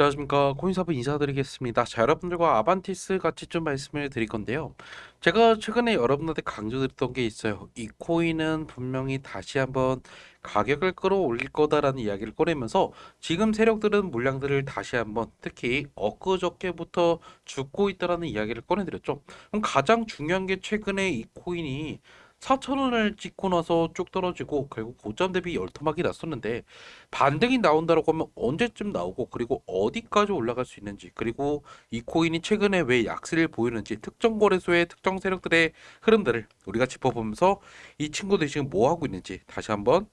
안녕하십니까 코인사부 인사드리겠습니다. 자 여러분들과 아반티스 같이 좀 말씀을 드릴 건데요. 제가 최근에 여러분한테 강조드렸던 게 있어요. 이 코인은 분명히 다시 한번 가격을 끌어올릴 거다라는 이야기를 꺼내면서 지금 세력들은 물량들을 다시 한번 특히 엊그저께부터 죽고 있다라는 이야기를 꺼내드렸죠. 그럼 가장 중요한 게 최근에 이 코인이 4천원을 찍고 나서 쭉 떨어지고 결국 고점 대비 열토막이 났었는데 반등이 나온다라고 하면 언제쯤 나오고 그리고 어디까지 올라갈 수 있는지 그리고 이 코인이 최근에 왜 약세를 보이는지 특정 거래소의 특정 세력들의 흐름들을 우리가 짚어보면서 이 친구들이 지금 뭐 하고 있는지 다시 한번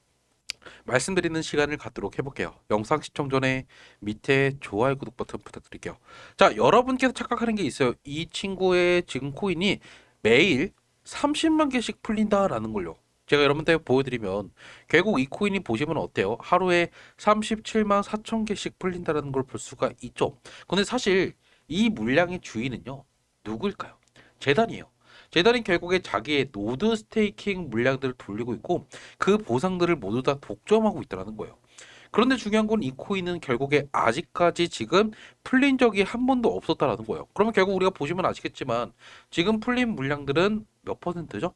말씀드리는 시간을 갖도록 해볼게요. 영상 시청 전에 밑에 좋아요 구독 버튼 부탁드릴게요. 자 여러분께서 착각하는 게 있어요. 이 친구의 지금 코인이 매일 30만 개씩 풀린다라는 걸요. 제가 여러분한테 보여드리면 결국 이 코인이 보시면 어때요? 하루에 37만 4천 개씩 풀린다는 걸 볼 수가 있죠. 근데 사실 이 물량의 주인은요 누구일까요? 재단이에요. 재단이 결국에 자기의 노드 스테이킹 물량들을 돌리고 있고 그 보상들을 모두 다 독점하고 있다는 거예요. 그런데 중요한 건 이 코인은 결국에 아직까지 지금 풀린 적이 한 번도 없었다라는 거예요. 그러면 결국 우리가 보시면 아시겠지만 지금 풀린 물량들은 몇 퍼센트죠?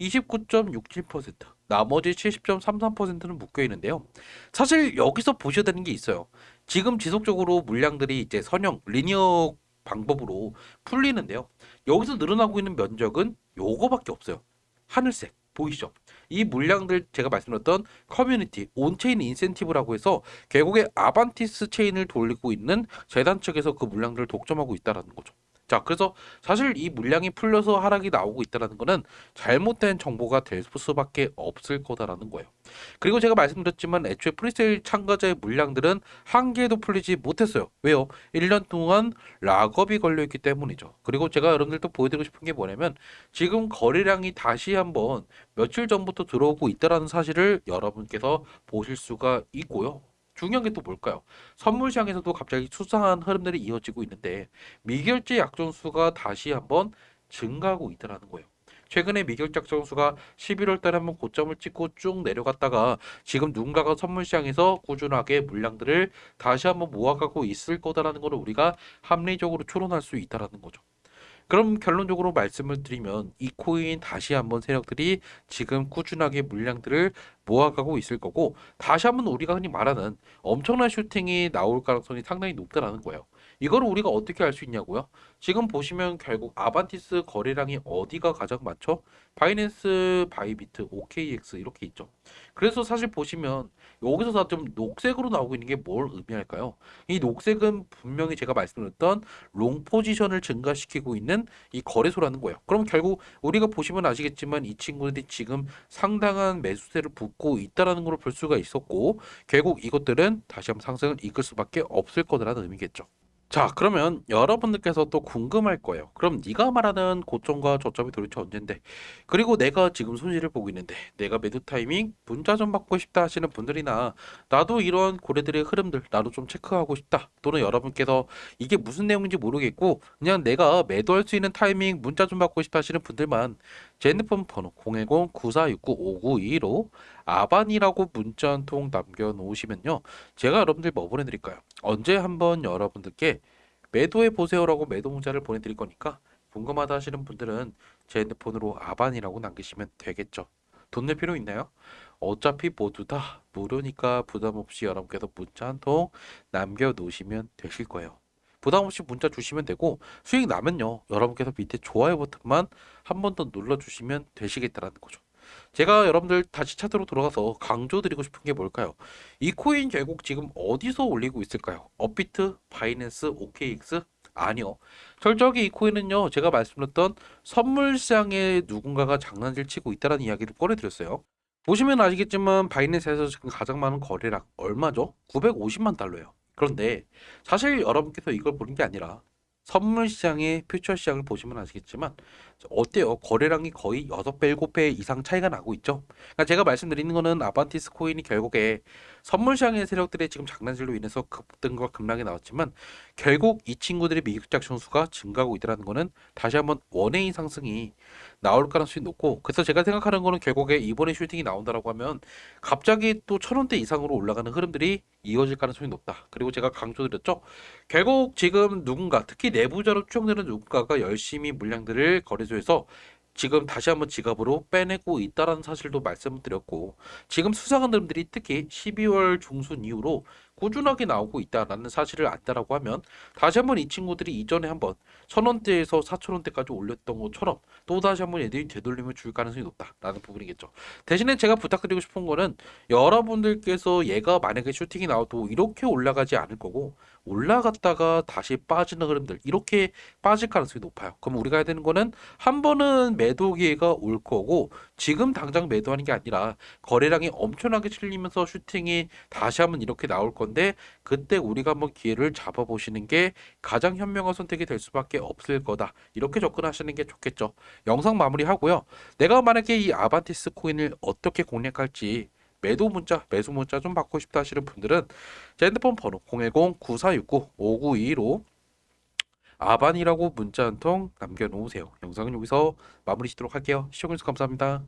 29.67%. 나머지 70.33%는 묶여 있는데요. 사실 여기서 보셔야 되는 게 있어요. 지금 지속적으로 물량들이 이제 선형 리니어 방법으로 풀리는데요. 여기서 늘어나고 있는 면적은 요거밖에 없어요. 하늘색 보이시죠? 이 물량들 제가 말씀드렸던 커뮤니티 온체인 인센티브라고 해서 결국에 아반티스 체인을 돌리고 있는 재단 측에서 그 물량들을 독점하고 있다라는 거죠. 자, 그래서 사실 이 물량이 풀려서 하락이 나오고 있다는 거는 잘못된 정보가 될 수밖에 없을 거다라는 거예요. 그리고 제가 말씀드렸지만 애초에 프리세일 참가자의 물량들은 한 개도 풀리지 못했어요. 왜요? 1년 동안 락업이 걸려 있기 때문이죠. 그리고 제가 여러분들도 보여드리고 싶은 게 뭐냐면 지금 거래량이 다시 한번 며칠 전부터 들어오고 있다라는 사실을 여러분께서 보실 수가 있고요. 중요한 게 또 뭘까요? 선물 시장에서도 갑자기 수상한 흐름들이 이어지고 있는데 미결제 약정수가 다시 한번 증가하고 있다라는 거예요. 최근에 미결제 약정수가 11월 달에 한번 고점을 찍고 쭉 내려갔다가 지금 누군가가 선물 시장에서 꾸준하게 물량들을 다시 한번 모아가고 있을 거다라는 거를 우리가 합리적으로 추론할 수 있다라는 거죠. 그럼 결론적으로 말씀을 드리면 이 코인 다시 한번 세력들이 지금 꾸준하게 물량들을 모아가고 있을 거고 다시 한번 우리가 흔히 말하는 엄청난 슈팅이 나올 가능성이 상당히 높다라는 거예요. 이거를 우리가 어떻게 알 수 있냐고요? 지금 보시면 결국 아반티스 거래량이 어디가 가장 많죠? 바이낸스, 바이비트, OKX 이렇게 있죠. 그래서 사실 보시면 여기서 다좀 녹색으로 나오고 있는 게 뭘 의미할까요? 이 녹색은 분명히 제가 말씀드렸던 롱 포지션을 증가시키고 있는 이 거래소라는 거예요. 그럼 결국 우리가 보시면 아시겠지만 이 친구들이 지금 상당한 매수세를 붓고 있다라는 걸 볼 수가 있었고 결국 이것들은 다시 한번 상승을 이끌 수밖에 없을 거라는 의미겠죠. 자, 그러면 여러분들께서 또 궁금할 거예요. 그럼 네가 말하는 고점과 저점이 도대체 언젠데? 그리고 내가 지금 손실을 보고 있는데 내가 매도 타이밍 문자 좀 받고 싶다 하시는 분들이나 나도 이런 고래들의 흐름들 나도 좀 체크하고 싶다. 또는 여러분께서 이게 무슨 내용인지 모르겠고 그냥 내가 매도할 수 있는 타이밍 문자 좀 받고 싶다 하시는 분들만 제 핸드폰 번호 010-9469-5922로 아반이라고 문자 한 통 남겨놓으시면요. 제가 여러분들 뭐 보내드릴까요? 언제 한번 여러분들께 매도해 보세요라고 매도 문자를 보내드릴 거니까 궁금하다 하시는 분들은 제 핸드폰으로 아반이라고 남기시면 되겠죠. 돈 낼 필요 있나요? 어차피 모두 다 무료니까 부담 없이 여러분께서 문자 한 통 남겨놓으시면 되실 거예요. 부담 없이 문자 주시면 되고 수익 나면요 여러분께서 밑에 좋아요 버튼만 한 번 더 눌러주시면 되시겠다라는 거죠. 제가 여러분들 다시 차트로 돌아가서 강조드리고 싶은 게 뭘까요? 이 코인 결국 지금 어디서 올리고 있을까요? 업비트, 바이낸스, OKX? 아니요. 철저하게 이 코인은요, 제가 말씀드렸던 선물 시장에 누군가가 장난질 치고 있다는 이야기를 꺼내드렸어요. 보시면 아시겠지만 바이낸스에서 지금 가장 많은 거래량 얼마죠? 950만 달러예요. 그런데 사실 여러분께서 이걸 보는 게 아니라 선물 시장의 퓨처 시장을 보시면 아시겠지만 어때요? 거래량이 거의 6배, 7배 이상 차이가 나고 있죠. 그러니까 제가 말씀드리는 거는 아반티스 코인이 결국에 선물 시장의 세력들의 지금 장난질로 인해서 급등과 급락이 나왔지만 결국 이 친구들의 미국적 선수가 증가하고 있다는 거는 다시 한번 원웨이 상승이 나올 가능성이 높고 그래서 제가 생각하는 거는 결국에 이번에 슈팅이 나온다라고 하면 갑자기 또 천 원대 이상으로 올라가는 흐름들이 이어질 가능성이 높다. 그리고 제가 강조드렸죠. 결국 지금 누군가 특히 내부자로 추정되는 누군가가 열심히 물량들을 거래 소에서 지금 다시 한번 지갑으로 빼내고 있다라는 사실도 말씀드렸고 지금 수상한 놈들이 특히 12월 중순 이후로 꾸준하게 나오고 있다라는 사실을 안다라고 하면 다시 한번 이 친구들이 이전에 한번 천 원대에서 사천 원대까지 올렸던 것처럼 또 다시 한번 애들이 되돌림을 줄 가능성이 높다라는 부분이겠죠. 대신에 제가 부탁드리고 싶은 거는 여러분들께서 얘가 만약에 슈팅이 나와도 이렇게 올라가지 않을 거고 올라갔다가 다시 빠지는 흐름들 이렇게 빠질 가능성이 높아요. 그럼 우리가 해야 되는 거는 한 번은 매도 기회가 올 거고 지금 당장 매도하는 게 아니라 거래량이 엄청나게 실리면서 슈팅이 다시 한번 이렇게 나올 건데 그때 우리가 한번 기회를 잡아보시는 게 가장 현명한 선택이 될 수밖에 없을 거다. 이렇게 접근하시는 게 좋겠죠. 영상 마무리하고요. 내가 만약에 이 아반티스 코인을 어떻게 공략할지 매도 문자, 매수 문자 좀 받고 싶다 하시는 분들은 제 핸드폰 번호 010-9469-5922로 아반이라고 문자 한 통 남겨놓으세요. 영상은 여기서 마무리 짓도록 할게요. 시청해주셔서 감사합니다.